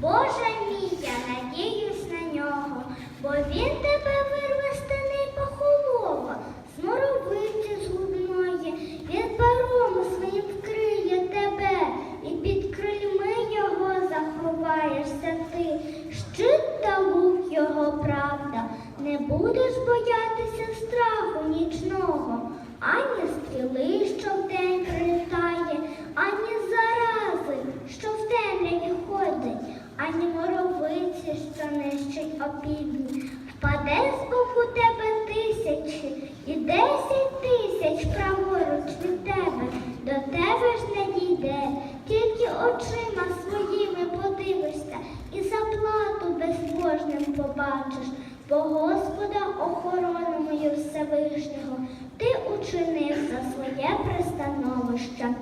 Боже мій, я надіюсь на нього, бо він тебе вирве тени похолова, з моровиці згубної, він пером своїм вкриє тебе, і під крильми його заховаєшся ти. Щит та лук його правда, не будеш боятися страху нічного, ані стріли, що вдень прилітає, ані зарази, що в темряві ходить, ані моровиці, що опівдні. Впаде з боку тебе тисячі і десять тисяч праворуч від тебе, до тебе ж не дійде, тільки очима своїми подивишся і заплату безбожним побачиш, бо Господа охорону мою Всевишнього ти учинив за своє пристановище.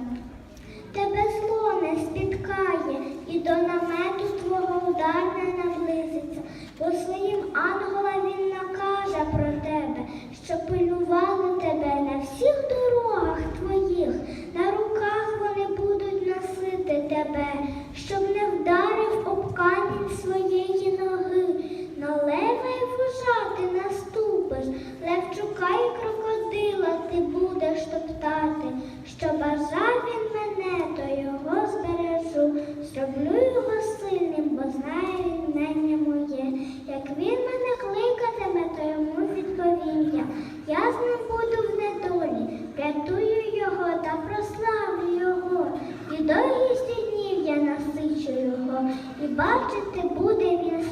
Тебе зло не спіткає, і до намету твого удар не наблизиться, бо своїм ангелам він накаже про тебе, що пильнували тебе на всіх дорогах твоїх, на руках вони будуть носити тебе, щоб не вдарив об камінь своєї ноги. На лева й вужа ти наступиш, левчука і крокодила ти будеш топтати, що бажав він мене, то його збережу, зроблю його сильним, бо знає він мене моє. Як він мене кликатиме, то йому відповім я. Я з ним буду в недолі, врятую його та прославлю його. І довгісті днів я насичу його, і бачити буде він